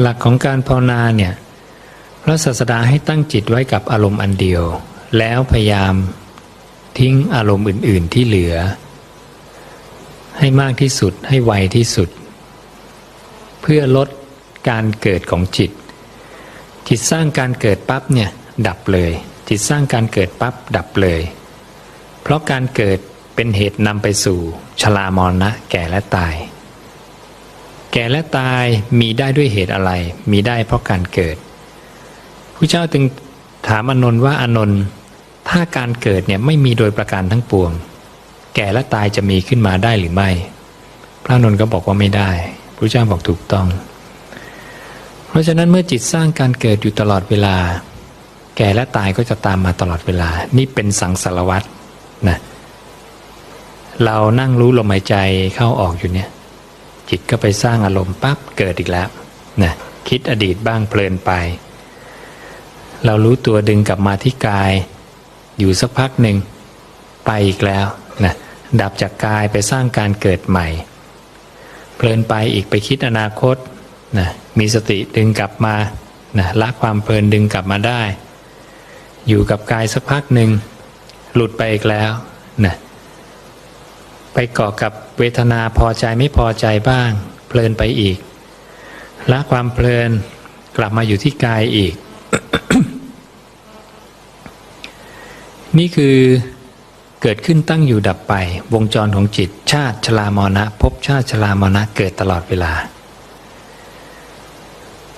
หลักของการภาวนาเนี่ยพระศาสดาให้ตั้งจิตไว้กับอารมณ์อันเดียว แล้วพยายามทิ้งอารมณ์อื่น ๆ ที่เหลือ ให้มากที่สุดให้ไวที่สุด เพื่อลดการเกิดของจิต จิตสร้างการเกิดปั๊บเนี่ยดับเลย จิตสร้างการเกิดปั๊บดับเลย เพราะการเกิดเป็นเหตุนำไปสู่ชรามรณะแก่และตาย แก่และตายมีได้ด้วยเหตุอะไร มีได้เพราะการเกิดผู้เจ้าจึงถามอนนท์ว่าอนนท์ถ้าการเกิดเนี่ยไม่มีโดยประการทั้งปวง แก่และตายจะมีขึ้นมาได้หรือไม่ พระนนท์ก็บอกว่าไม่ได้พระเจ้าบอกถูกต้อง เพราะฉะนั้นเมื่อจิตสร้างการเกิดอยู่ตลอดเวลา แก่และตายก็จะตามมาตลอดเวลา นี่เป็นสังสารวัตรนะเรานั่งรู้ลมหายใจเข้าออกอยู่เนี่ย จิตก็ไปสร้างอารมณ์ปั๊บเกิดอีกแล้วนะคิดอดีตบ้างเพลินไป เรารู้ตัวดึงกลับมาที่กาย อยู่สักพักหนึ่งไปอีกแล้วนะดับจากกายไปสร้างการเกิดใหม่ เพลินไปอีกไปคิดอนาคตนะมีสติดึงกลับมานะละความเพลินดึงกลับมาได้ อยู่กับกายสักพักหนึ่งหลุดไปอีกแล้วนะ ไปเกาะกับเวทนาพอใจไม่พอใจบ้าง เพลินไปอีกละความเพลินกลับมาอยู่ที่กายอีก นี่คือเกิดขึ้นตั้งอยู่ดับไปวงจรของจิต ชาติชรามรณะภพชาติชรามรณะเกิดตลอดเวลา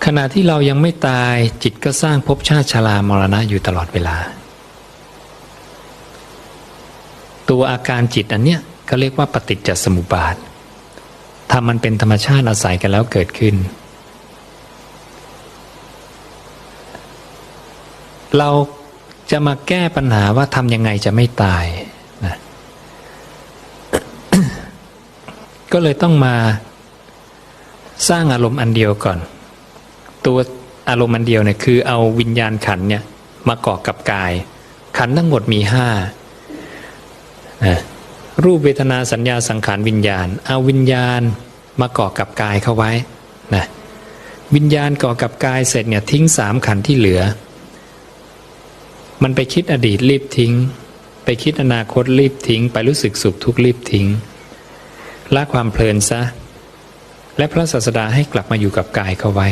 ขณะที่เรายังไม่ตายจิตก็สร้างภพชาติชรามรณะอยู่ตลอดเวลา ตัวอาการจิตอันเนี้ย เขาเรียกว่าปฏิจจสมุปบาททำมันเป็นธรรมชาติอาศัยกันแล้วเกิดขึ้น เราจะมาแก้ปัญหาว่าทำยังไงจะไม่ตายนะก็เลยต้องมาสร้างอารมณ์อันเดียวก่อน ตัวอารมณ์อันเดียวเนี่ยคือเอาวิญญาณขันเนี่ยมาเกาะกับกาย ขันทั้งหมดมีห้านะ รูปเวทนาสัญญาสังขารวิญญาณ เอาวิญญาณมาเกาะกับกายเข้าไว้นะวิญญาณเกาะกับกายเสร็จเนี่ยทิ้งสามขันที่เหลือ มันไปคิดอดีตรีบทิ้ง ไปคิดอนาคตรีบทิ้ง ไปรู้สึกสุขทุกข์รีบทิ้งละความเพลินซะ และพระศาสดาให้กลับมาอยู่กับกายเข้าไว้